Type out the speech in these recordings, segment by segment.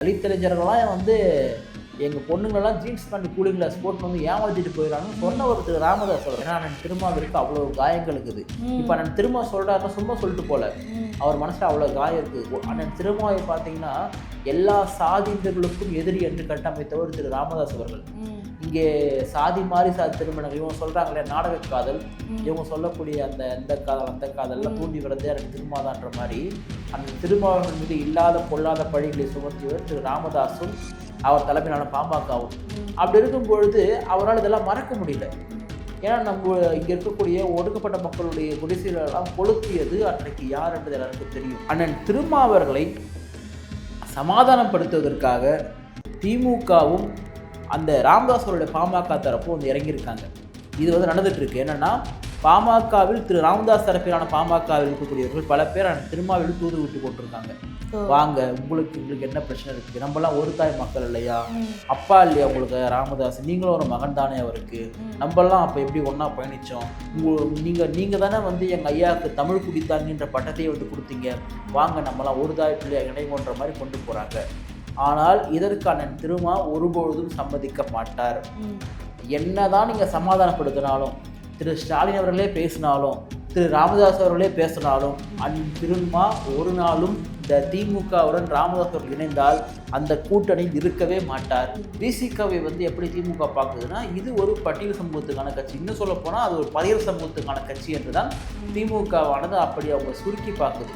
தலித்தறிஞர்கள்லாம் வந்து எங்கள் பொண்ணுங்களெல்லாம் ஜீன்ஸ் பேண்ட் கூலிங் கிளாஸ் போட்டு வந்து ஏமாத்திட்டு போயிடறாங்க சொன்ன ஒரு திரு ராமதாஸ் அவர் ஏன்னா அண்ணன் திருமாவிற்கு அவ்வளோ காயங்கள் இருக்குது. இப்போ அண்ணன் திருமா சொல்கிறாருன்னா சும்மா சொல்லிட்டு போல. அவர் மனசில் அவ்வளோ காயம் இருக்குது. அண்ணன் திருமாவை பார்த்தீங்கன்னா எல்லா சாதியினர்களுக்கும் எதிரி என்று கட்டமைத்தவர் திரு ராமதாஸ் அவர்கள். இங்கே சாதி மாறி சாதி திருமணங்கள் இவங்க சொல்கிறாங்களே நாடக காதல். இவங்க சொல்லக்கூடிய அந்த இந்த காதல் அந்த காதல்லாம் தூண்டி விடுறதே எனக்கு திருமாதான்ற மாதிரி அந்த திருமாவர்கள் மீது இல்லாத பொல்லாத பழிகளை சுமத்தியவர் திரு ராமதாஸும் அவர் தலைமையிலான பாமகவும். அப்படி இருக்கும் பொழுது அவரால் இதெல்லாம் மறக்க முடியல. ஏன்னா நம்ம இங்கே இருக்கக்கூடிய ஒடுக்கப்பட்ட மக்களுடைய குடிசைகளெல்லாம் கொளுத்தியது அன்றைக்கு யார் என்பது எல்லாருக்கும் தெரியும். அண்ணன் திருமாவர்களை சமாதானப்படுத்துவதற்காக திமுகவும் அந்த ராமதாஸ் பாமக தரப்பும் வந்து இறங்கியிருக்காங்க. இது வந்து நடந்துட்டு இருக்கு. என்னன்னா பாமகவில் திரு ராமதாஸ் தரப்பிலான பாமகவில் இருக்கக்கூடியவர்கள் பல பேர் அந்த திருமாவில் தூது விட்டு கொண்டிருக்காங்க வாங்க உங்களுக்கு உங்களுக்கு என்ன பிரச்சனை இருக்கு? நம்மலாம் ஒரு தாய் மக்கள் இல்லையா? அப்பா இல்லையா உங்களுக்கு ராமதாஸ்? நீங்களும் ஒரு மகன் தானே அவருக்கு. நம்மலாம் அப்போ எப்படி ஒன்றா பயணித்தோம் உங்க நீங்கள் நீங்கள் தானே வந்து எங்கள் ஐயாவுக்கு தமிழ் குடித்தாங்கன்ற பட்டத்தையே வந்து கொடுத்தீங்க. வாங்க நம்மலாம் ஒரு தாய் பிள்ளையா இணைவோன்ற மாதிரி கொண்டு போகிறாங்க ஆனால் இதற்கான திருமா ஒருபொழுதும் சம்மதிக்க மாட்டார். என்னதான் நீங்கள் சமாதானப்படுத்தினாலும் திரு ஸ்டாலின் அவர்களே பேசினாலும் திரு ராமதாஸ் அவர்களே பேசினாலும் அந் திருமா ஒரு நாளும் இந்த திமுகவுடன் ராமதாஸ் அவர்கள் இணைந்தால் அந்த கூட்டணியில் இருக்கவே மாட்டார். விசிகாவை வந்து எப்படி திமுக பார்க்குதுன்னா இது ஒரு பட்டியல் சமூகத்துக்கான கட்சி. இன்னும் சொல்ல போனால் அது ஒரு பரியர் சமூகத்துக்கான கட்சி என்று தான் திமுகவானது அப்படி அவங்க சுருக்கி பார்க்குது.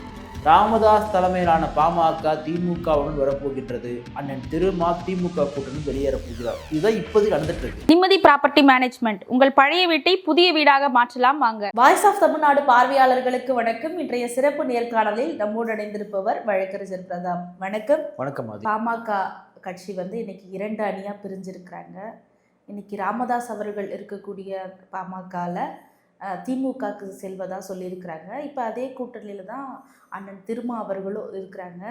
ராமதாஸ் தலைமையிலான பாமக திமுகவுடன் வரப்போகின்றது. அண்ணன் திருமா திமுக கூட்டணி வெளியேறப் போகிறார் இதுதான் இப்போதைக்கு நடந்துட்டு இருக்கு நிம்மதி ப்ராப்பர்ட்டி மேனேஜ்மெண்ட். உங்கள் பழைய வீட்டை புதிய வீடாக மாற்றலாம் வாங்க. வாய்ஸ் ஆஃப் தமிழ்நாடு பார்வையாளர்களுக்கு வணக்கம். இன்றைய சிறப்பு நேர்காணலில் நம்மோடு இணைந்திருப்பவர் வழக்கறிஞர் பிரதாப். வணக்கம். வணக்கம் பாமக கட்சி வந்து இன்னைக்கு இரண்டு அணியாக பிரிஞ்சிருக்கிறாங்க. இன்னைக்கு ராமதாஸ் அவர்கள் இருக்கக்கூடிய பாமகவில் திமுகக்கு செல்வதா சொல்லியிருக்கிறாங்க. இப்போ அதே கூட்டணியில் தான் அண்ணன் திருமா அவர்களும் இருக்கிறாங்க.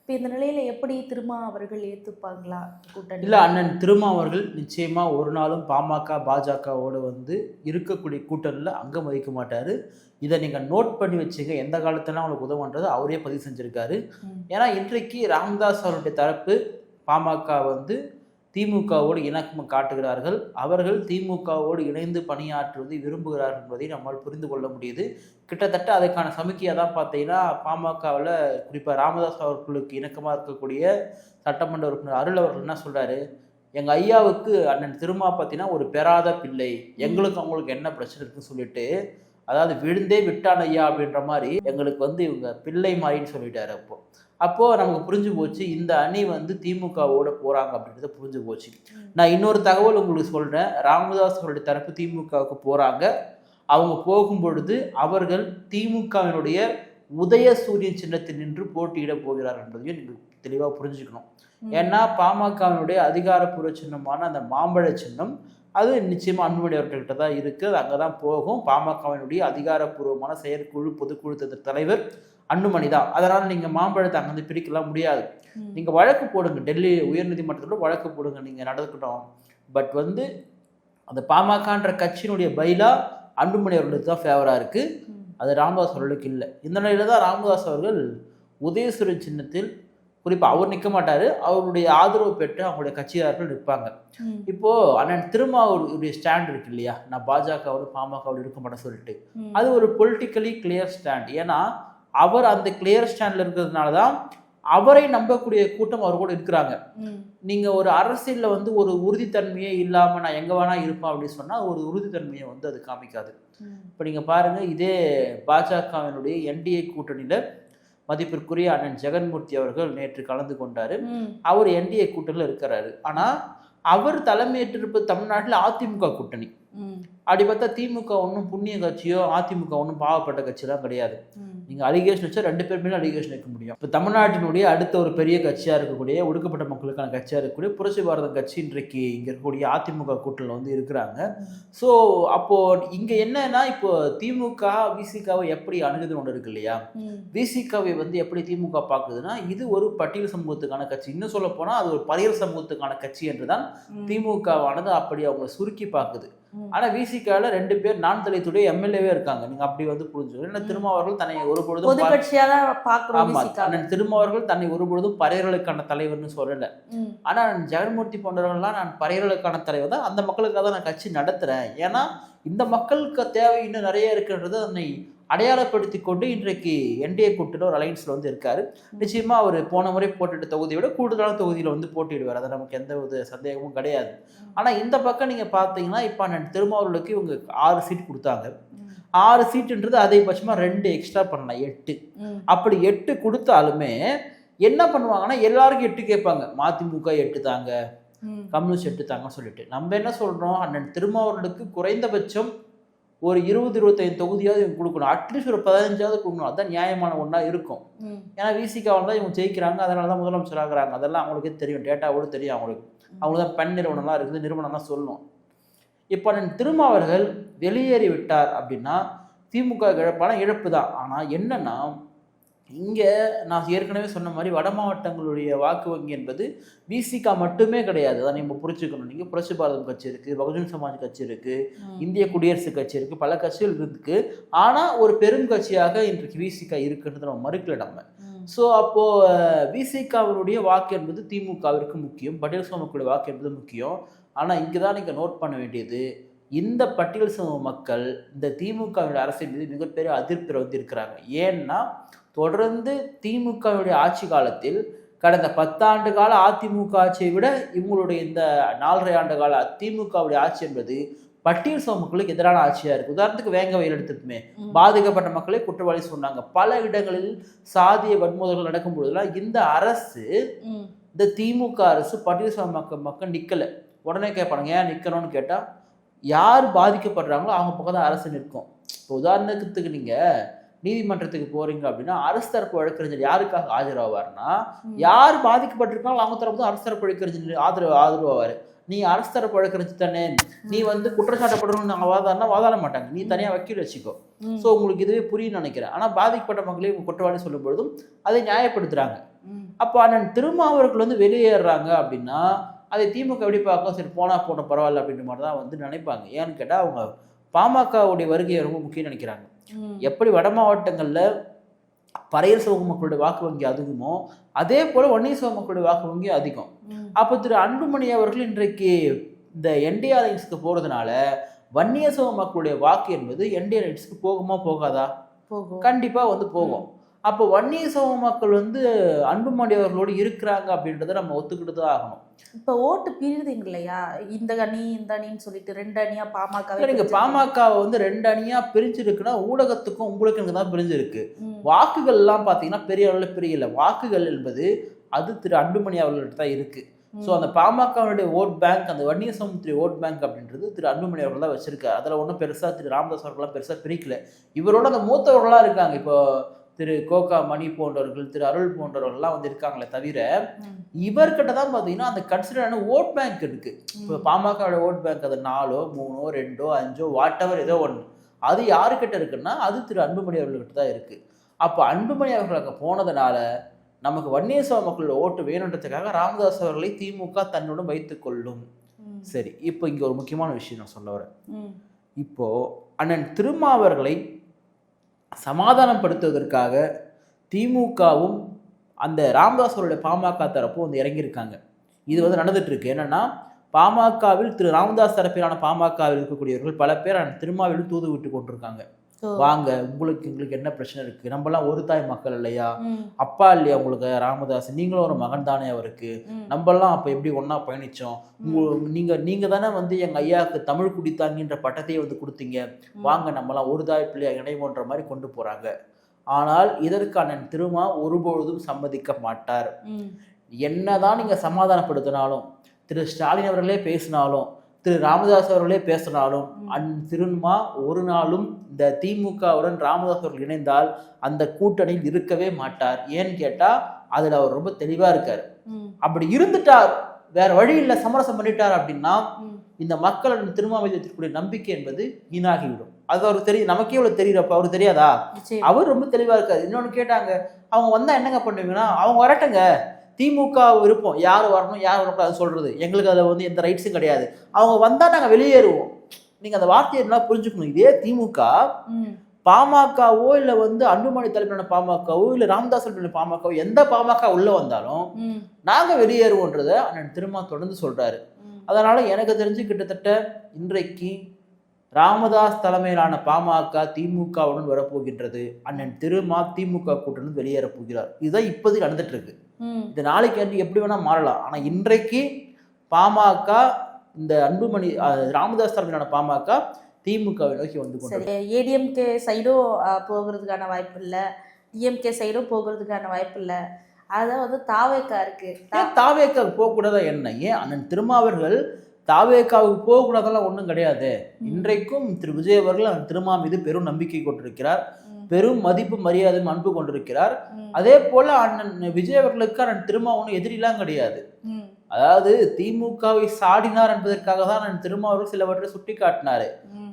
இப்போ இந்த நிலையில் எப்படி திருமா அவர்கள் ஏற்றுப்பாங்களா கூட்டணி இல்லை அண்ணன் திருமா அவர்கள் நிச்சயமாக ஒரு நாளும் பாமக பாஜகவோடு வந்து இருக்கக்கூடிய கூட்டணியில் அங்கம் வகிக்க மாட்டார். இதை நீங்கள் நோட் பண்ணி வச்சுங்க. எந்த காலத்துலாம் அவங்களுக்கு உதவுன்றது அவரே பதிவு செஞ்சுருக்காரு. ஏன்னா இன்றைக்கு ராமதாஸ் அவருடைய தரப்பு பாமக வந்து திமுகவோடு இணக்கம் காட்டுகிறார்கள். அவர்கள் திமுகவோடு இணைந்து பணியாற்றுவதை விரும்புகிறார்கள் என்பதை நம்மால் புரிந்து கொள்ள முடியுது. கிட்டத்தட்ட அதற்கான சமிக்கையாக தான் பார்த்தீங்கன்னா பாமகவில் குறிப்பாக ராமதாஸ் அவர்களுக்கு இணக்கமாக இருக்கக்கூடிய சட்டமன்ற உறுப்பினர் அருள் அவர்கள் என்ன சொல்கிறாரு எங்கள் ஐயாவுக்கு அண்ணன் திருமா பார்த்தீங்கன்னா ஒரு பெறாத பிள்ளை. எங்களுக்கு அவங்களுக்கு என்ன பிரச்சனை இருக்குன்னு சொல்லிட்டு அதாவது விழுந்தே விட்டான் ஐயா அப்படின்ற மாதிரி எங்களுக்கு வந்து இவங்க பிள்ளை மாதிரின்னு சொல்லிட்டாரு அப்போது அப்போது நமக்கு புரிஞ்சு போச்சு இந்த அணி வந்து திமுகவோட போகிறாங்க அப்படின்றது புரிஞ்சு போச்சு. நான் இன்னொரு தகவல் உங்களுக்கு சொல்கிறேன் ராமதாஸ் அவருடைய தரப்பு திமுகவுக்கு போகிறாங்க அவங்க போகும் பொழுது அவர்கள் திமுகவினுடைய உதய சூரியன் சின்னத்தில் நின்று போட்டியிட போகிறார் என்பதையும் நீங்கள் தெளிவாக புரிஞ்சுக்கணும். ஏன்னா பாமகவினுடைய அதிகாரப்பூர்வ சின்னமான அந்த மாம்பழ சின்னம் அது நிச்சயமாக அன்புமணி அவர்கள்ட்ட தான் இருக்குது அது அங்கே தான் போகும். பாமகவினுடைய அதிகாரப்பூர்வமான செயற்குழு பொதுக்குழு தலைவர் அன்புமணி தான். அதனால் நீங்கள் மாம்பழத்தை அங்கேருந்து பிரிக்கலாம் முடியாது. நீங்கள் வழக்கு போடுங்க. டெல்லி உயர்நீதிமன்றத்தில் வழக்கு போடுங்க நீங்கள் நடக்கட்டும் பட் வந்து அந்த பாமகன்ற கட்சியினுடைய பைலா அன்புமணி அவர்களுக்கு தான் ஃபேவராக இருக்குது. அது ராமதாஸ் அவர்களுக்கு இல்லை. இந்த நிலையில தான் ராமதாஸ் அவர்கள் உதயசூரியன் சின்னத்தில் குறிப்பாக அவர் நிற்க மாட்டார் அவருடைய ஆதரவு பெற்று அவங்களுடைய கட்சியாளர்கள் நிற்பாங்க ம். இப்போ அண்ணன் திருமாவுடைய ஸ்டாண்ட் இருக்கு இல்லையா நான் பாஜகவோட பாமகவோட இருக்க மாட்டேன் சொல்லிட்டு. அது ஒரு பொலிட்டிக்கலி கிளியர் ஸ்டாண்ட் ஏன்னா அவர் அந்த கிளியர் ஸ்டாண்டில் இருக்கிறதுனால தான் அவரை நம்பக்கூடிய கூட்டம் அவர் கூட இருக்கிறாங்க ம். நீங்கள் ஒரு அரசியலில் வந்து ஒரு உறுதித்தன்மையே இல்லாமல் நான் எங்கே வேணால் இருப்பேன் அப்படின்னு சொன்னால் ஒரு உறுதித்தன்மையை வந்து அது காமிக்காது. இப்போ நீங்கள் பாருங்கள் இதே பாஜகவினுடைய என்டிஏ கூட்டணியில் மதிப்பிற்குரிய அண்ணன் ஜெகன்மூர்த்தி அவர்கள் நேற்று கலந்து கொண்டார். அவர் என்டிஏ கூட்டணியில் இருக்கிறாரு ஆனால் அவர் தலைமையேற்றிருப்பது தமிழ்நாட்டில் அதிமுக கூட்டணி. அப்படி பார்த்தா திமுக ஒன்றும் புண்ணிய கட்சியோ அதிமுக ஒன்றும் பாவப்பட்ட கட்சியெல்லாம் கிடையாது. நீங்கள் அலிகேஷன் வச்சா ரெண்டு பேர் மேலே அலிகேஷன் வைக்க முடியும் இப்போ தமிழ்நாட்டினுடைய அடுத்த ஒரு பெரிய கட்சியாக இருக்கக்கூடிய ஒடுக்கப்பட்ட மக்களுக்கான கட்சியாக இருக்கக்கூடிய புரட்சி பாரதம் கட்சி இன்றைக்கு இங்கே இருக்கக்கூடிய அதிமுக கூட்டணியில் வந்து இருக்கிறாங்க ஸோ அப்போது இங்கே என்னன்னா இப்போ திமுக விசிகாவை எப்படி அணுகுதுன்னு ஒன்று இருக்கு இல்லையா. விசிகாவை வந்து எப்படி திமுக பார்க்குதுன்னா இது ஒரு பட்டியல் சமூகத்துக்கான கட்சி இன்னும் சொல்ல போனால் அது ஒரு பரியர் சமூகத்துக்கான கட்சி என்று தான். திமுகவானது அப்படி அவங்க சுருக்கி பார்க்குது. ஆனா விசிகால ரெண்டு பேர் நான் தலைத்துடைய எம்எல்ஏவே இருக்காங்க. நீங்க அப்படி வந்து புரிஞ்சுக்கணும் ஏன்னா. திருமாவர்கள் தன்னை ஒரு பொழுதும் திருமாவர்கள் தன்னை ஒரு பொழுதும் பறையர்களுக்கான தலைவர்னு சொல்லல. ஆனா நான் ஜெகன்மூர்த்தி போன்றவர்கள்லாம் நான் பறையர்களுக்கான தலைவர் தான். அந்த மக்களுக்காக தான் நான் கட்சி நடத்துறேன். ஏன்னா இந்த மக்களுக்கு தேவை இன்னும் நிறைய இருக்குன்றது அதனை அடையாளப்படுத்தி கொண்டு இன்றைக்கு என்டிஏ கூட்டத்தில் ஒரு அலைன்ஸ்ல வந்து இருக்காரு. நிச்சயமா அவர் போன முறை போட்டிட்ட தொகுதியை விட கூடுதலான தொகுதியில வந்து போட்டியிடுவார். அது நமக்கு எந்த ஒரு சந்தேகமும் கிடையாது. ஆனா இந்த பக்கம் நீங்க பாத்தீங்கன்னா இப்ப நான் திருமாவர்களுக்கு இவங்க ஆறு சீட் கொடுத்தாங்க. ஆறு சீட்டுன்றது அதிகபட்சமா ரெண்டு எக்ஸ்ட்ரா பண்ணலாம். எட்டு. அப்படி எட்டு கொடுத்தாலுமே என்ன பண்ணுவாங்கன்னா எல்லாருக்கும் எட்டு கேட்பாங்க. மதிமுக எட்டு தாங்க. கம்யூனிஸ்ட் எட்டு தாங்கன்னு சொல்லிட்டு. நம்ம என்ன சொல்றோம்? அண்ணன் திருமாவர்களுக்கு குறைந்தபட்சம் ஒரு இருபது இருபத்தைந்து தொகுதியாவது இவங்க கொடுக்கணும். அட்லீஸ்ட் ஒரு பதினஞ்சாவது கொடுக்கணும். அதுதான் நியாயமான ஒன்றா இருக்கும். ஏன்னா விசிகாவில் தான் இவங்க ஜெயிக்கிறாங்க. அதனால தான் முதலமைச்சர் ஆகுறாங்க. அதெல்லாம் அவங்களுக்கே தெரியும். டேட்டாவோடு தெரியும் அவங்களுக்கு. அவங்களுக்கு தான் பெண் நிறுவனம்லாம் இருக்குது. நிறுவனம்லாம் சொல்லணும் இப்போ அண்ணன் திருமாவர்கள் வெளியேறி விட்டார் அப்படின்னா திமுக இழப்பான இழப்பு தான். ஆனால் என்னன்னா இங்கே நான் ஏற்கனவே சொன்ன மாதிரி வட மாவட்டங்களுடைய வாக்கு வங்கி என்பது விசிகா மட்டுமே கிடையாது. அதை நம்ம புரிச்சுக்கணும் நீங்கள் புரட்சி பாரதம் கட்சி இருக்குது பகுஜன் சமாஜ் கட்சி இருக்குது இந்திய குடியரசு கட்சி இருக்குது பல கட்சிகள் இருக்கு. ஆனால் ஒரு பெரும் கட்சியாக இன்றைக்கு விசிகா இருக்குன்றதை நம்ம மறுக்கல நம்ம. ஸோ அப்போது விசிகாவினுடைய வாக்கு என்பது திமுகவிற்கு முக்கியம் பட்டியல் சமூகங்களுடைய வாக்கு என்பது முக்கியம். ஆனால் இங்கே தான் நீங்கள் நோட் பண்ண வேண்டியது இந்த பட்டியல் சமூக மக்கள் இந்த திமுகவினுடைய அரசின் மீது மிகப்பெரிய அதிருப்தியில் வந்து இருக்கிறாங்க ஏன்னா தொடர்ந்து திமுகவுடைய ஆட்சி காலத்தில் கடந்த பத்தாண்டு கால அதிமுக ஆட்சியை விட இவங்களுடைய இந்த நாலரை ஆண்டு கால திமுகவுடைய ஆட்சி என்பது பட்டியல் சமூக மக்களுக்கு எதிரான ஆட்சியா இருக்கு. உதாரணத்துக்கு வேங்க வயல் எடுத்துக்குமே ம். பாதிக்கப்பட்ட மக்களை குற்றவாளி சொன்னாங்க. பல இடங்களில் சாதிய வன்முதல்கள் நடக்கும் பொழுதுலாம் இந்த அரசு இந்த திமுக அரசு பட்டியல் சமூக மக்கள் மக்கள் நிக்கல. உடனே கேட்பாங்க ஏன் நிக்கணும்னு கேட்டா யார் பாதிக்கப்படுறாங்களோ அவங்க பக்கம் தான் அரசு நிற்கும். இப்போ உதாரணத்துக்கு நீங்க நீதிமன்றத்துக்கு போறீங்க அப்படின்னா அரசு தரப்பு வழக்கறிஞர் யாருக்காக ஆஜராவார்னா. யார் பாதிக்கப்பட்டிருக்காங்களோ அவங்க தரப்பு தான் அரசு தரப்பு வழக்கறிஞர் ஆதரவு ஆதரவாவார். நீ அரசு தரப்பு வழக்கறிஞர் தானே. நீ வந்து குற்றச்சாட்டப்படுறவங்க நாங்கள் வாதாடினா வாதாட மாட்டாங்க. நீ தனியாக வக்கீல் வச்சுக்கோ. ஸோ உங்களுக்கு இதுவே புரியும்னு நினைக்கிறேன். ஆனால் பாதிக்கப்பட்ட மக்களை இவங்க குற்றவாளி சொல்லும் பொழுதும் அதை நியாயப்படுத்துறாங்க. அப்போ அண்ணன் திருமாவர்கள் வந்து வெளியேறாங்க அப்படின்னா அதை திமுக எப்படி பார்க்கும்? சரி போனா போன பரவாயில்ல அப்படின்ற மாதிரி தான் வந்து நினைப்பாங்க. ஏன்னு கேட்டால் அவங்க பாமகவுடைய வருகையை ரொம்ப முக்கியம் நினைக்கிறாங்க. எப்படி வட மாவட்டங்களில் பறையர் சமூக மக்களுடைய வாக்கு வங்கி அதிகமோ அதே போல வன்னிய சமூக மக்களுடைய வாக்கு வங்கி அதிகம். அப்போ திரு அன்புமணி அவர்கள் இன்றைக்கு இந்த என்டிஆர் அலைன்ஸ்க்கு போறதுனால வன்னிய சமூக மக்களுடைய வாக்கு என்பது அலைன்ஸ்க்கு போகுமா போகாதா? போகும். கண்டிப்பா வந்து போகும். அப்போ வன்னிய சமூக மக்கள் வந்து அன்புமணி அவர்களோடு இருக்கிறாங்க அப்படின்றத நம்ம ஒத்துக்கிட்டு தான் ஆகணும். இப்ப ஓட்டு பிரியுதுங்க இல்லையா இந்த அணி இந்த அணின்னு சொல்லிட்டு ரெண்டு அணியா பாமக இல்ல, நீங்க பாமகவை வந்து ரெண்டு அணியா பிரிஞ்சிருக்குன்னா ஊடகத்துக்கும் உங்களுக்கு எனக்கு தான் பிரிஞ்சிருக்கு. வாக்குகள்லாம் பார்த்தீங்கன்னா பெரிய அளவில் பிரியல. வாக்குகள் என்பது அது திரு அன்புமணி அவர்கள்ட்ட தான் இருக்கு. ஸோ அந்த பாமகவுடைய ஓட் பேங்க் அந்த வன்னிய சமுத்திரி ஓட் பேங்க் அப்படின்றது திரு அன்புமணி அவர்கள் தான் வச்சிருக்காரு. அதில் ஒன்றும் பெருசாக திரு ராமதாஸ் அவர்கள்லாம் பெருசாக பிரிக்கல. இவரோட அந்த மூத்தவர்களாக இருக்காங்க. இப்போ திரு கோகா மணி போன்றவர்கள் திரு அருள் போன்றவர்கள்லாம் வந்து இருக்காங்களே தவிர இவர்கிட்ட தான் பார்த்தீங்கன்னா அந்த கன்சிடரான ஓட் பேங்க் இருக்கு. இப்போ பாமகவோட ஓட் பேங்க் அது நாலோ மூணோ ரெண்டோ அஞ்சோ வாட் எவர் ஏதோ ஒன்று அது யாருக்கிட்ட இருக்குன்னா அது திரு அன்புமணி அவர்கள்கிட்ட தான் இருக்கு. அப்போ அன்புமணி அவர்கள் அங்கே போனதுனால நமக்கு வன்னியசவ மக்களோட ஓட்டு வேணுன்றதுக்காக ராமதாஸ் அவர்களை திமுக தன்னுடன் வைத்துக் கொள்ளும். சரி இப்போ இங்கே ஒரு முக்கியமான விஷயம் நான் சொல்ல வரேன். இப்போ அண்ணன் திருமாவர்களை சமாதானப்படுத்துவதற்காக திமுகவும் அந்த ராமதாஸ் அவருடைய பாமக தரப்பும் வந்து இறங்கியிருக்காங்க. இது வந்து நடந்துட்டுருக்கு. என்னென்னா என்னன்னா பாமகவில் திரு ராமதாஸ் தரப்பிலான பாமகவில் இருக்கக்கூடியவர்கள் பல பேர் திருமாவிலும் தூது விட்டு கொண்டிருக்காங்க. வாங்க உங்களுக்கு எங்களுக்கு என்ன பிரச்சனை இருக்கு? நம்மலாம் ஒரு தாய் மக்கள் இல்லையா? அப்பா இல்லையா உங்களுக்கு? ராமதாஸ் நீங்களும் ஒரு மகன் தானே அவருக்கு. நம்மெல்லாம் அப்போ எப்படி ஒன்றா பயணித்தோம் உங்க நீங்கள் நீங்கள் தானே வந்து எங்கள் ஐயாவுக்கு தமிழ் குடித்தாங்கின்ற பட்டத்தையே வந்து கொடுத்தீங்க. வாங்க நம்மலாம் ஒரு தாய் பிள்ளையா இணைவோன்ற மாதிரி கொண்டு போகிறாங்க ஆனால் இதற்கான திருமா ஒருபொழுதும் சம்மதிக்க மாட்டார். என்னதான் நீங்கள் சமாதானப்படுத்தினாலும் திரு ஸ்டாலின் அவர்களே பேசினாலும் திரு ராமதாஸ் அவர்களே பேசினாலும். அந் திருமா ஒரு நாளும் இந்த திமுகவுடன் ராமதாஸ் அவர்கள் இணைந்தால் அந்த கூட்டணியில் இருக்கவே மாட்டார். ஏன்னு கேட்டால் அதில் அவர் ரொம்ப தெளிவாக இருக்கார். அப்படி இருந்துட்டார். வேற வழி இல்லை சமரசம் பண்ணிட்டார் அப்படின்னா இந்த மக்கள் திருமாவளவத்திற்குரிய நம்பிக்கை என்பது வீணாகிவிடும். அது அவருக்கு தெரியும் நமக்கே இவ்வளவு தெரியுறப்ப அவருக்கு தெரியாதா? அவர் ரொம்ப தெளிவா இருக்காரு. இன்னொன்னு கேட்டாங்க அவங்க வந்தா என்னங்க பண்ணுவீங்கன்னா அவங்க வரட்டுங்க. திமுக விருப்பம் யார் வரணும் யார் வரக்கூடாது சொல்றது. எங்களுக்கு அதில் வந்து எந்த ரைட்ஸும் கிடையாது. அவங்க வந்தா நாங்க வெளியேறுவோம். நீங்க அந்த வார்த்தையை என்ன புரிஞ்சுக்கணும். இதே திமுக பாமகவோ இல்ல வந்து அன்புமணி தலைமையிலான பாமகவோ இல்ல ராமதாஸ் தலைமையிலான பாமகவோ எந்த பாமக உள்ள வந்தாலும் ம். நாங்க வெளியேறுவோன்றத அண்ணன் திருமா தொடர்ந்து சொல்றாரு. ம். அதனால எனக்கு தெரிஞ்சு கிட்டத்தட்ட இன்றைக்கு ராமதாஸ் தலைமையிலான பாமக திமுகவுடன் வரப்போகின்றது. அண்ணன் திருமா திமுக கூட்டணி வெளியேற போகிறார். இதுதான் இப்போதைக்கு நடந்துட்டு இருக்கு இது நாளைக்கு வந்து எப்படி வேணா மாறலாம். ஆனா இன்றைக்கு பாமக இந்த அன்புமணி ராமதாஸ் தலைமையிலான பாமக திமுகவை நோக்கி வந்து கொண்டு ஏடிஎம்கே சைடும் போகிறதுக்கான வாய்ப்பு இல்லை. டிஎம்கே சைடும் போகிறதுக்கான வாய்ப்பு இல்லை. அதான் வந்து தாவேக்கா இருக்கு. தா- ஏன் தாவேக்காவுக்கு போகக்கூடாதா என்ன? ஏன் அண்ணன் திருமாவர்கள் தாவேக்காவுக்கு போகக்கூடாதெல்லாம் ஒன்றும் கிடையாது. இன்றைக்கும் திரு விஜய் அவர்கள் திருமா மீது பெரும் நம்பிக்கை கொண்டிருக்கிறார். பெரும் மதிப்பு மரியாதை அன்பு கொண்டிருக்கிறார். அதே போல அண்ணன் விஜய் அவர்களுக்கு அண்ணன் திருமா ஒன்றும் எதிரிலாம் கிடையாது. அதாவது திமுகவை சாடினார் என்பதற்காக தான் அண்ணன் திருமா அவர்கள் சிலவற்றை சுட்டி காட்டினாரு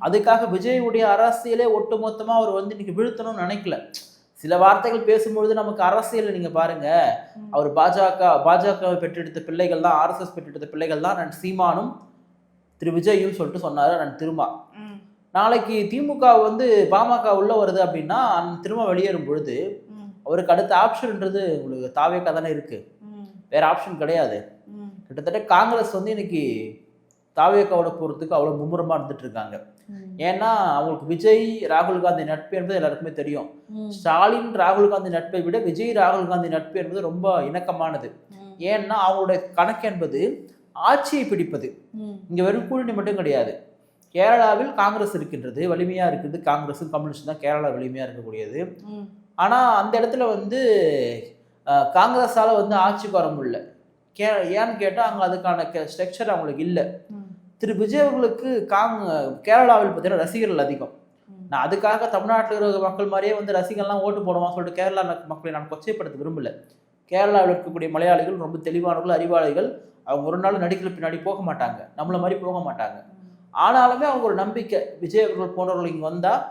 அதுக்காக விஜயுடைய அரசியலே ஒட்டுமொத்தமா அவர் வந்து இன்னைக்கு வீழ்த்தணும்னு நினைக்கல. சில வார்த்தைகள் பேசும்பொழுது நமக்கு அரசியல் நீங்க பாருங்க. அவர் பாஜக பாஜகவை பெற்றெடுத்த பிள்ளைகள் தான் ஆர்எஸ்எஸ் பெற்றெடுத்த பிள்ளைகள் தான் நான் சீமானும் திரு விஜயும் சொல்லிட்டு சொன்னாரு நான் திருமா நாளைக்கு திமுக வந்து பாமக உள்ள வருது அப்படின்னா அந்த திரும்ப வெளியேறும் பொழுது அவருக்கு அடுத்த ஆப்ஷன்ன்றது உங்களுக்கு தாவேக்கா தானே இருக்கு. வேற ஆப்ஷன் கிடையாது. கிட்டத்தட்ட காங்கிரஸ் வந்து இன்னைக்கு தாவேக்காவோட போறதுக்கு அவ்வளவு மும்முரமா இருந்துட்டு இருக்காங்க. ஏன்னா அவங்களுக்கு விஜய் ராகுல் காந்தி நட்பு என்பது எல்லாருக்குமே தெரியும். ஸ்டாலின் ராகுல் காந்தி நட்பை விட விஜய் ராகுல் காந்தி நட்பு என்பது ரொம்ப இணக்கமானது. ஏன்னா அவங்களுடைய கணக்கு என்பது ஆட்சியை பிடிப்பது. இங்க வெறும் கூட்டணி மட்டும் கிடையாது. கேரளாவில் காங்கிரஸ் இருக்கின்றது வலிமையா இருக்குது காங்கிரஸும் கம்யூனிஸ்ட் தான் கேரளா வலிமையா இருக்கக்கூடியது. ம், ஆனா அந்த இடத்துல வந்து காங்கிரஸால வந்து ஆட்சிக்கு வர முடியல. கே ஏன்னு கேட்டால் அங்கே அதுக்கான ஸ்ட்ரக்சர் அவங்களுக்கு இல்லை. திரு விஜய் அவர்களுக்கு காங் கேரளாவில் பார்த்தீங்கன்னா ரசிகர்கள் அதிகம். நான் அதுக்காக தமிழ்நாட்டில் இருக்கிற மக்கள் மாதிரியே வந்து ரசிகர்லாம் ஓட்டு போடுவான் சொல்லிட்டு கேரளா மக்களை நான் கொச்சைப்படுத்த விரும்பல. கேரளாவில் இருக்கக்கூடிய மலையாளிகள் ரொம்ப தெளிவானவர்கள் அறிவாளிகள் அவங்க ஒரு நாள் நடிக்கிற பின்னாடி போக மாட்டாங்க. நம்மள மாதிரி போக மாட்டாங்க. ஆனாலுமே அவங்க ஒரு நம்பிக்கை. விஜய் அவர்கள் போன்றவர்கள் இங்கே வந்தால்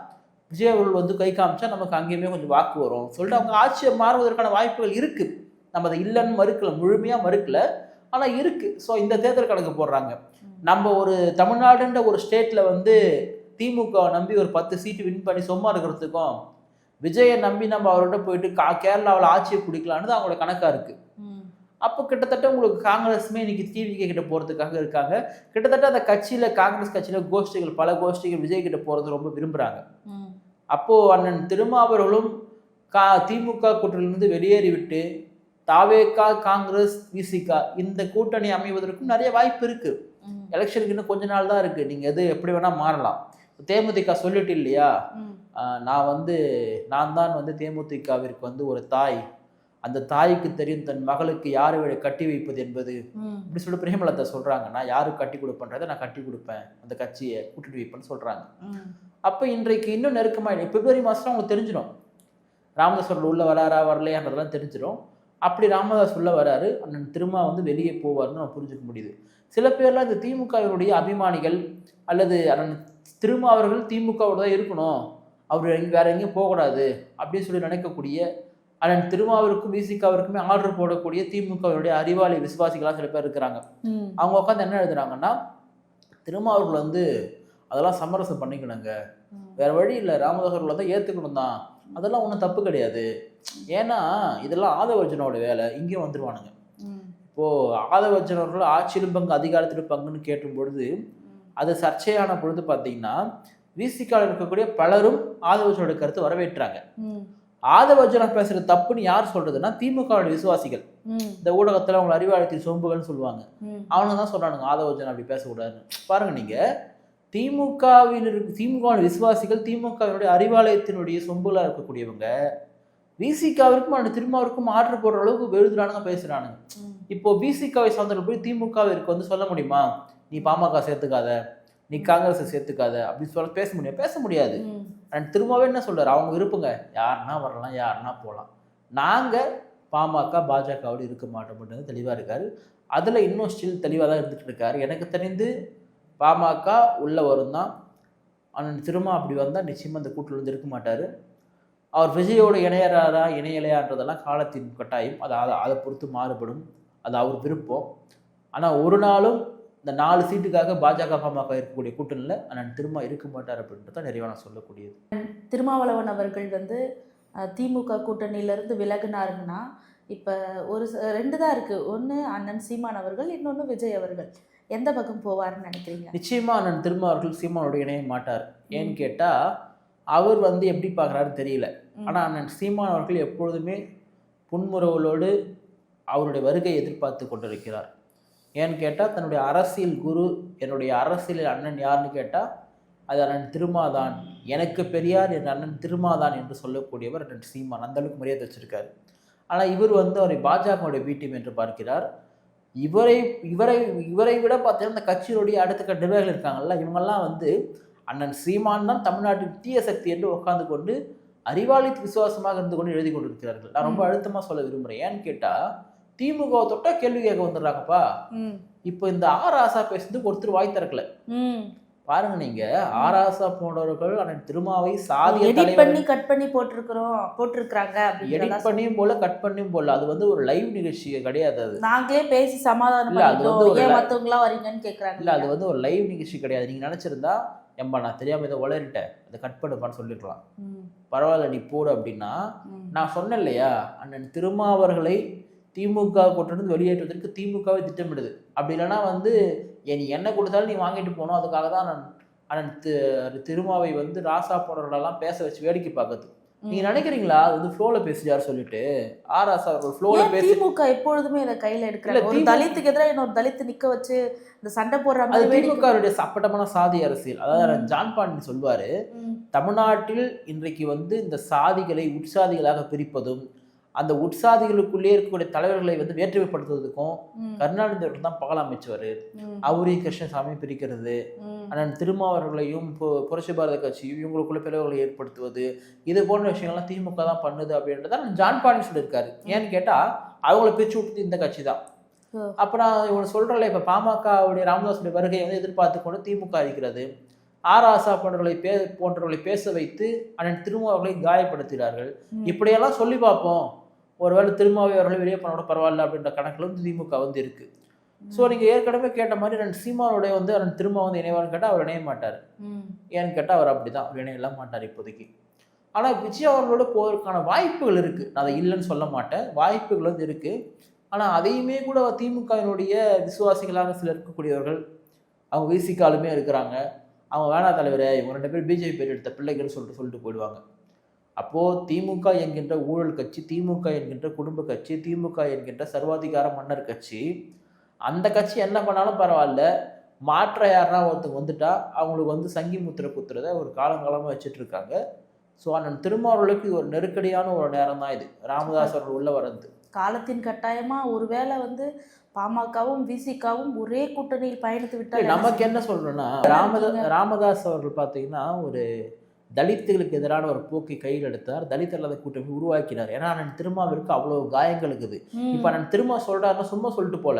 விஜய் அவர்கள் வந்து கை காமிச்சா நமக்கு அங்கேயுமே கொஞ்சம் வாக்கு வரும். சொல்லிட்டு அவங்க ஆட்சியை மாறுவதற்கான வாய்ப்புகள் இருக்கு. நம்ம அதை இல்லைன்னு மறுக்கல முழுமையாக மறுக்கல. ஆனால் இருக்கு. ஸோ இந்த தேர்தல் கணக்கு போடுறாங்க. நம்ம ஒரு தமிழ்நாடுன்ற ஒரு ஸ்டேட்ல வந்து திமுக நம்பி ஒரு பத்து சீட்டு வின் பண்ணி சும்மா இருக்கிறதுக்கும் விஜயை நம்பி நம்ம அவர்கிட்ட போயிட்டு கா கேரளாவில் ஆட்சியை பிடிக்கலான்னு அவங்களோட கணக்கா இருக்கு. ம், அப்போ கிட்டத்தட்ட உங்களுக்கு காங்கிரஸுமே இன்னைக்கு டிவிகே கிட்ட போறதுக்காக இருக்காங்க. கிட்டத்தட்ட அந்த கட்சியில காங்கிரஸ் கட்சியில கோஷ்டிகள் பல கோஷ்டிகள் விஜய் கிட்ட போறது ரொம்ப விரும்புறாங்க. ம், அப்போ அண்ணன் திருமாவர்களும் கா திமுக கூட்டணியிலிருந்து வெளியேறிவிட்டு தாவேகா காங்கிரஸ் விசிகா இந்த கூட்டணி அமைவதற்கும் நிறைய வாய்ப்பு இருக்கு. எலெக்ஷனுக்கு இன்னும் கொஞ்ச நாள் தான் இருக்கு. நீங்க எது எப்படி வேணா மாறலாம். தேமுதிக சொல்லிட்டு இல்லையா? நான் வந்து நான் தான் வந்து தேமுதிகவிற்கு வந்து ஒரு தாய். அந்த தாய்க்கு தெரியும் தன் மகளுக்கு யாரை கட்டி வைப்பது என்பது. இப்படி சொல்லிட்டு பிரேமலதா சொல்றாங்க. நான் யாருக்கு கட்டி கொடுப்பேன்றதை நான் கட்டி கொடுப்பேன். அந்த கட்சியை கூட்டிட்டு வைப்பேன்னு சொல்றாங்க. அப்போ இன்றைக்கு இன்னும் நெருக்கமாக பிப்ரவரி மாதம் அவங்களுக்கு தெரிஞ்சிடும். ராமதாஸ் உள்ள வராரா வரலையான்றதெல்லாம் தெரிஞ்சிடும். அப்படி ராமதாஸ் உள்ள வராரு அண்ணன் திரும்ப வந்து வெளியே போவார்னு நம்ம புரிஞ்சுக்க முடியுது. சில பேர்லாம் இந்த திமுகவினுடைய அபிமானிகள் அல்லது அண்ணன் திரும்ப அவர்கள் திமுகவோட தான் இருக்கணும். அவர் எங்க வேற எங்கேயும் போகக்கூடாது அப்படின்னு சொல்லி நினைக்கக்கூடிய அண்ணன் திருமாவிற்கும் விசிகாவிற்குமே ஆர்டர் போடக்கூடிய திமுகவினுடைய அறிவாளி விசுவாசிகளாக சில பேர் இருக்கிறாங்க. அவங்க உட்காந்து என்ன எழுதுறாங்கன்னா திருமாவர்கள் வந்து அதெல்லாம் சமரசம் பண்ணிக்கணுங்க. வேற வழி இல்லை. ராமதாஸ் அவர்களை தான் ஏற்றுக்கணும் தான். அதெல்லாம் ஒன்றும் தப்பு கிடையாது. ஏன்னா இதெல்லாம் ஆதவர்ஜனோட வேலை. இங்கேயும் வந்துருவானுங்க. இப்போ ஆதவர்ஜன் அவர்கள் ஆட்சியிலும் பங்கு அதிகாரத்திலும் பங்குன்னு கேட்டும் பொழுது அது சர்ச்சையான பொழுது பார்த்தீங்கன்னா விசிகாவில் இருக்கக்கூடிய பலரும் ஆதவர்ஜனோட கருத்து வரவேற்றாங்க. ஆதவர்ஜனா பேசுறது தப்புன்னு யார் சொல்றதுன்னா திமுகவோட விசுவாசிகள். இந்த ஊடகத்தில் அவங்க அறிவாளத்தின் சொம்புகள்னு சொல்லுவாங்க. அவனுங்க தான் சொல்றானுங்க ஆதவர்ஜன் அப்படி பேசக்கூடாதுன்னு. பாருங்க நீங்க. திமுகவில் இருக்கு திமுக விசுவாசிகள் திமுகவினுடைய அறிவாலயத்தினுடைய சொம்புகளா இருக்கக்கூடியவங்க விசிகாவிற்கும் அந்த திருமாவிற்கும் ஆர்டர் போடுற அளவுக்கு எழுதுறானுங்க பேசுறானுங்க. ம், இப்போ பிசிகாவை சார்ந்தவர்கள் போய் திமுகவிற்கு வந்து சொல்ல முடியுமா? நீ பாமக சேர்த்துக்காத நீ காங்கிரஸை சேர்த்துக்காத அப்படின்னு சொல்ல பேச முடியும் பேச முடியாது. அண்ட் திரும்பவே என்ன சொல்றாரு? அவங்க விருப்பங்க. யாருன்னா வரலாம் யாருன்னா போகலாம் நாங்க பாமக பாஜகவோடு இருக்க மாட்டோம் மட்டும் தெளிவாக இருக்காரு. அதில் இன்னும் ஸ்டில் தெளிவாக தான் இருந்துட்டு இருக்காரு. எனக்கு தெரிந்து பாமக உள்ளே வரும் தான் அண்ணன் திரும்ப அப்படி வந்தால் நிச்சயமாக அந்த கூட்டில் வந்து இருக்க மாட்டார். அவர் விஜயோட இணையறாரா இணையலையான்றதெல்லாம் காலத்தின் கட்டாயம். அது அதை அதை பொறுத்து மாறுபடும். அது அவர் விருப்பம். ஆனால் ஒரு நாளும் இந்த நாலு சீட்டுக்காக பாஜக பாமக இருக்கக்கூடிய கூட்டணியில் அண்ணன் திரும்ப இருக்க மாட்டார் அப்படின்றது தான் நிறைவாக நான் சொல்லக்கூடியது. திருமாவளவன் அவர்கள் வந்து திமுக கூட்டணியிலேருந்து விலகினாருங்கன்னா இப்போ ஒரு ச- ரெண்டு தான் இருக்குது ஒன்று அண்ணன் சீமான் அவர்கள் இன்னொன்று விஜய் அவர்கள். எந்த பக்கம் போவார்னு நினைக்கிறீங்க? நிச்சயமா அண்ணன் திரும்ப அவர்கள் சீமானோட இணைய மாட்டார். ஏன்னு கேட்டா அவர் வந்து எப்படி பார்க்குறாருன்னு தெரியல. ம். ஆனா அண்ணன் சீமான் அவர்கள் எப்பொழுதுமே புன்முறுவலோடு அவருடைய வருகையை எதிர்பார்த்து கொண்டிருக்கிறார். ஏன்னு கேட்டால் தன்னுடைய அரசியல் குரு என்னுடைய அரசியல் அண்ணன் யாருன்னு கேட்டால் அது அண்ணன் திருமாதான். எனக்கு பெரியார் என் அண்ணன் திருமாதான் என்று சொல்லக்கூடியவர் அண்ணன் சீமான். அந்த அளவுக்கு மரியாதை வச்சிருக்காரு. ஆனால் இவர் வந்து அவரை பாஜகவுடைய வீட்டம் என்று பார்க்கிறார். இவரை இவரை இவரை விட பார்த்தீங்கன்னா இந்த கட்சியினுடைய அடுத்த கட்ட நிர்வாகிகள் இருக்காங்கல்ல இவங்கெல்லாம் வந்து அண்ணன் சீமான் தான் தமிழ்நாட்டின் தீய சக்தி என்று உட்கார்ந்து கொண்டு அறிவாளி விசுவாசமாக இருந்து கொண்டு எழுதி கொண்டிருக்கிறார்கள். நான் ரொம்ப. அழுத்தமாக சொல்ல விரும்புகிறேன் ஏன்னு கேட்டால் திமுக தொட்டா கேள்வி கேட்க வந்துடுறாங்கப்பா. இப்போ இந்த ஆர் ஆசா பேசுறதுக்கு ஒருத்தர் வாய் திறக்கல. ம். பாருங்க நீங்க ஆர் ஆசா போன்றவர்கள் அண்ணன் திருமாவை சாதிய எடிட் பண்ணி கட் பண்ணி போட்டிருக்கிறோம் போட்டிருக்கிறாங்க எடிட் பண்ணியும் போல கட் பண்ணியும் போல. அது வந்து ஒரு லைவ் நிகழ்ச்சி கிடையாது அது. நாங்களே பேசி சமாதானம் இல்ல, அது வந்து ஒரு மத்தவங்களாம் வரீங்கன்னு இல்ல கேக்குறாங்க அது வந்து ஒரு லைவ் நிகழ்ச்சி கிடையாது. நீங்க நினைச்சிருந்தா எம்பா நான் தெரியாம இதை உளறிட்டேன். அதை கட் பண்ணுப்பான்னு சொல்லிருக்கலாம். பரவாயில்ல நீ போடு அப்படின்னா. நான் சொன்னேன் இல்லையா அண்ணன் திருமாவர்களை திமுக கூட்டிலிருந்து வெளியேற்றுவதற்கு திமுகவை திட்டமிடுது. அப்படி இல்லைன்னா வந்து நீ என்ன கொடுத்தாலும் நீ வாங்கிட்டு போகணும். அதுக்காக தான் நான் அண்ணன் தி- திருமாவை வந்து ராசா போன்றவர்களெல்லாம் பேச வச்சு வேடிக்கை பார்க்குது நீங்க நினைக்கிறீங்களா? அது வந்து ஃப்ளோல பேசுறாரு சொல்லிட்டு ஆர். ராசா அவர்கள் ஃப்ளோல பேசி திமுக எப்பொழுதுமே இதை கையில ஒரு திமுக தலித்துக்கு எதிராக இன்னொரு தலித்து நிக்க வச்சு இந்த சண்டை போடுற மாதிரி திமுகவுடைய சப்பட்டமான சாதி அரசியல். அதாவது. ஜான் பாண்டியன் சொல்வாரு தமிழ்நாட்டில் இன்றைக்கு வந்து இந்த சாதிகளை உட்சாதிகளாக பிரிப்பதும் அந்த உட்சாதிகளுக்குள்ளே இருக்கக்கூடிய தலைவர்களை வந்து வேற்றுமைப்படுத்துவதற்கும் ம், கருணாநிதி அவர்கள் தான் பகல் அமைச்சவர். ம், அவரி கிருஷ்ணசாமி பிரிக்கிறது. அண்ணன் திருமாவர்களையும் புரட்சி பாரத கட்சியும் இவங்களுக்குள்ள பிளவுகளை ஏற்படுத்துவது இது போன்ற விஷயங்கள்லாம் திமுக தான் பண்ணுது அப்படின்றத ஜான் பாண்டியன் சொல்லியிருக்காரு. ஏன்னு கேட்டால் அவங்கள பிரிச்சு விட்டது இந்த கட்சி தான். அப்புறம் இவங்க சொல்கிறல இப்போ பாமகவுடைய ராமதாஸுடைய வருகையை வந்து எதிர்பார்த்து கொண்டு திமுக இருக்கிறது ஆர் ஆசா போன்றவர்களை பே போன்றவர்களை பேச வைத்து அண்ணன் திருமாவர்களை காயப்படுத்துகிறார்கள். இப்படியெல்லாம் சொல்லி பார்ப்போம். ஒருவேளை திருமாவை அவர்களை வெளியே பண்ண கூட பரவாயில்ல அப்படின்ற கணக்கில் வந்து திமுக வந்து இருக்கு. ஸோ நீங்கள் ஏற்கனவே கேட்ட மாதிரி ரெண்டு சீமானுடைய வந்து அண்ணன் திருமா வந்து இணைவான்னு கேட்டால் அவர் இணைய மாட்டார். ஏன்னு கேட்டால் அவர் அப்படி தான் அவர் இணையெல்லாம் மாட்டார் இப்போதைக்கு. ஆனால் விஜய் அவர்களோட போவதற்கான வாய்ப்புகள் இருக்குது நான் அதை இல்லைன்னு சொல்ல மாட்டேன். வாய்ப்புகள் வந்து இருக்குது ஆனால் அதையுமே கூட திமுகவினுடைய விசுவாசிகளாக சிலர் இருக்கக்கூடியவர்கள் அவங்க விசிக்காலுமே இருக்கிறாங்க. அவங்க வேணா தலைவரே இவங்க ரெண்டு பேரும் பிஜேபி பேர் எடுத்த பிள்ளைகள்னு சொல்லிட்டு சொல்லிட்டு போயிடுவாங்க. அப்போது திமுக என்கின்ற ஊழல் கட்சி திமுக என்கின்ற குடும்ப கட்சி திமுக என்கின்ற சர்வாதிகார மன்னர் கட்சி அந்த கட்சி என்ன பண்ணாலும் பரவாயில்ல. மாற்ற யாருன்னா ஒருத்தங்க வந்துட்டா அவங்களுக்கு வந்து சங்கி முத்திரை குத்துறத ஒரு காலங்காலமாக வச்சுட்டு இருக்காங்க. ஸோ அண்ணன் திருமாவளவுக்கு ஒரு நெருக்கடியான ஒரு நேரம் தான் இது. ராமதாஸ் அவர்கள் உள்ள வர்றது. காலத்தின் கட்டாயமா ஒருவேளை வந்து பாமகவும் விசிகாவும் ஒரே கூட்டணியில் பயணித்து விட்டால் நமக்கு என்ன சொல்றேன்னா ராமதா ராமதாஸ் அவர்கள் பார்த்தீங்கன்னா ஒரு தலித்துகளுக்கு எதிரான ஒரு போக்கை கையில் எடுத்தார். தலித் அல்லாத கூட்டமை உருவாக்கினார். ஏன்னா அண்ணன் திருமாவிற்கு அவ்வளவு காயங்கள் இருக்குது இப்போ அண்ணன் திருமா சொல்றாருன்னா சும்மா சொல்லிட்டு போல.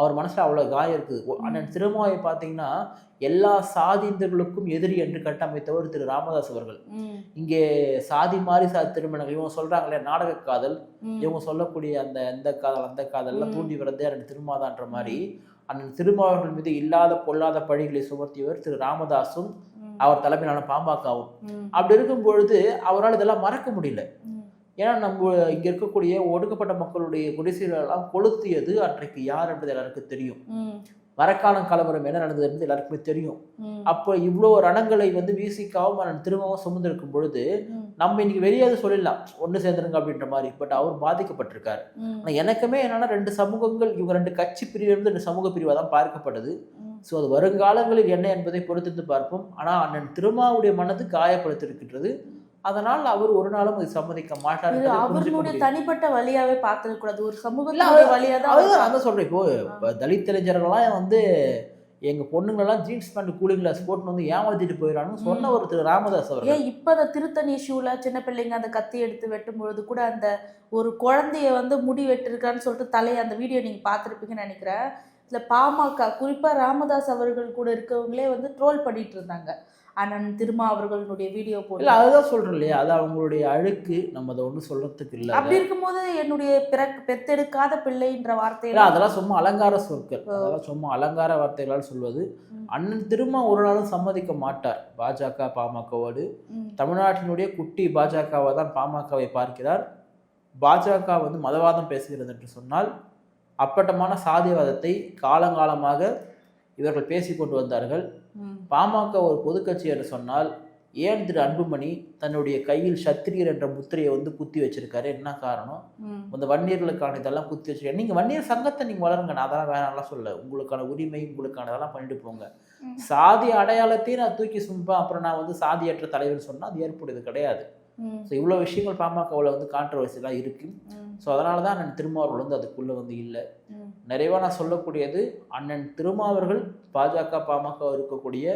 அவர் மனசுல அவ்வளவு காயம் இருக்குது. அண்ணன் திருமாவை பார்த்தீங்கன்னா எல்லா சாதியினர்களுக்கும் எதிரி என்று கட்டமைத்தவர் திரு ராமதாஸ் அவர்கள். இங்கே சாதி மாறி சாதி திருமணங்கள் இவங்க சொல்றாங்களே நாடக காதல். இவங்க சொல்லக்கூடிய அந்த இந்த காதல் அந்த காதல்லாம். தூண்டி வரதே அண்ணன் திருமாதான்ற மாதிரி அண்ணன் திருமாவர்கள் மீது இல்லாத பொல்லாத பழிகளை சுமர்த்தியவர் திரு ராமதாஸும் அவர் தலைமையிலான பாமகவும். அப்படி இருக்கும் பொழுது அவரால் இதெல்லாம் மறக்க முடியல. ஏன்னா நம்ம இங்க இருக்கக்கூடிய ஒடுக்கப்பட்ட மக்களுடைய குடிசைகளெல்லாம் கொளுத்தியது அன்றைக்கு யார் என்பது எல்லாருக்கும் தெரியும். மரக்காலம் கலவரம் என்ன நடந்தது என்பது எல்லாருக்குமே தெரியும். அப்போ இவ்வளோ ரணங்களை வந்து வீசிக்காவும் திரும்பவும் சுமந்திருக்கும் பொழுது நம்ம இன்னைக்கு வெளியாது சொல்லிடலாம் ஒன்று சேர்ந்துருங்க அப்படின்ற மாதிரி. பட் அவர் பாதிக்கப்பட்டிருக்காரு. ஆனால் எனக்குமே என்னன்னா ரெண்டு சமூகங்கள் இவங்க ரெண்டு கட்சி பிரிவு இருந்து ரெண்டு சமூக பிரிவாக தான் பார்க்கப்படுது ஸோ அது வருங்காலங்களில் என்ன என்பதை பொறுத்திருந்து பார்ப்போம். ஆனால் அண்ணன் திருமாவுடைய மனது காயப்படுத்திருக்கின்றது. அதனால் அவர் ஒரு நாளும் அதை சம்மதிக்க மாட்டார் இது அவர்களுடைய. தனிப்பட்ட வழியாவே பார்த்துக்க கூடாது ஒரு இல்ல, சமூகத்தோட அது- வழியா தான் அதுதான் அவர் நான் தான் சொல்றேன். இப்போ இப்போ தலித் இளைஞர்கள்லாம் வந்து எங்க பொண்ணுங்களெல்லாம் ஜீன்ஸ் பேண்ட் கூலிங் கிளாஸ் போட்டு வந்து ஏமாத்திட்டு போயிடறான்னு சொன்ன ஒரு திரு ராமதாஸ் அவர்கள். ஏன் இப்ப அந்த திருத்தணி இஷ்யூல சின்ன பிள்ளைங்க அந்த கத்தி எடுத்து வெட்டும் பொழுது கூட அந்த ஒரு குழந்தைய வந்து முடி வெட்டிருக்கான்னு சொல்லிட்டு தலையை அந்த வீடியோ நீங்க பார்த்துருப்பீங்கன்னு நினைக்கிறேன். இதுல பாமக குறிப்பா ராமதாஸ் அவர்கள் கூட இருக்கவங்களே வந்து ட்ரோல் பண்ணிட்டு இருந்தாங்க. அண்ணன் திருமா அவர்களுடைய வீடியோ இல்ல போட்டு அதுதான் சொல்றேன் இல்லையா? அது அவங்களுடைய அழுக்கு நம்ம அதை ஒன்றும் சொல்றதுக்கு இல்லை. அப்படி இருக்கும்போது என்னுடைய பிறக் பெத்தெடுக்காத பிள்ளைன்ற வார்த்தையில அதெல்லாம் சும்மா அலங்கார சொற்கள். அதெல்லாம் சும்மா அலங்கார வார்த்தைகளால் சொல்வது. அண்ணன் திரும்ப ஒரு நாளும் சம்மதிக்க மாட்டார். பாஜக பாமகவோடு. தமிழ்நாட்டினுடைய குட்டி பாஜகவை தான் பாமகவை பார்க்கிறார். பாஜக வந்து மதவாதம் பேசுகிறது என்று சொன்னால் அப்பட்டமான சாதியவாதத்தை காலங்காலமாக இவர்கள் பேசிக் கொண்டு வந்தார்கள். பாமக ஒரு பொதுக்கட்சி என்று சொன்னால் ஏன் திரு அன்புமணி தன்னுடைய கையில் சத்திரியர் என்ற முத்திரையை வந்து குத்தி வச்சிருக்காரு? என்ன காரணம்? ம், இந்த வன்னியர்களுக்கான இதெல்லாம் குத்தி வச்சிருக்காரு. நீங்கள் வன்னியர் சங்கத்தை நீங்கள் வளருங்க. நான் அதெல்லாம் வேணாம்லாம் சொல்ல உங்களுக்கான உரிமை உங்களுக்கான இதெல்லாம் பண்ணிட்டு போங்க. சாதி அடையாளத்தையும் நான் தூக்கி சும்பேன். அப்புறம் நான் வந்து சாதியற்ற தலைவர் சொன்னால் அது ஏற்புடையது கிடையாது. ம், ஸோ இவ்வளோ விஷயங்கள் பாமகவில் வந்து கான்ட்ரவர்சிலாம் இருக்குது ம், ஸோ அதனால தான் அண்ணன் திருமாவர்கள் வந்து அதுக்குள்ளே வந்து இல்லை. நிறைவாக நான் சொல்லக்கூடியது அண்ணன் திருமாவர்கள் பாஜக பாமக இருக்கக்கூடிய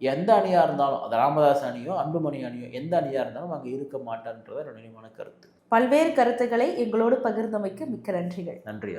எந்த அணியாக இருந்தாலும் அது ராமதாஸ் அணியோ அன்புமணி அணியோ எந்த அணியாக இருந்தாலும் அங்கே இருக்க மாட்டான்றதை என்னோட கருத்து பல்வேறு கருத்துக்களை எங்களோடு பகிர்ந்தமைக்கு மிக்க நன்றிகள். நன்றி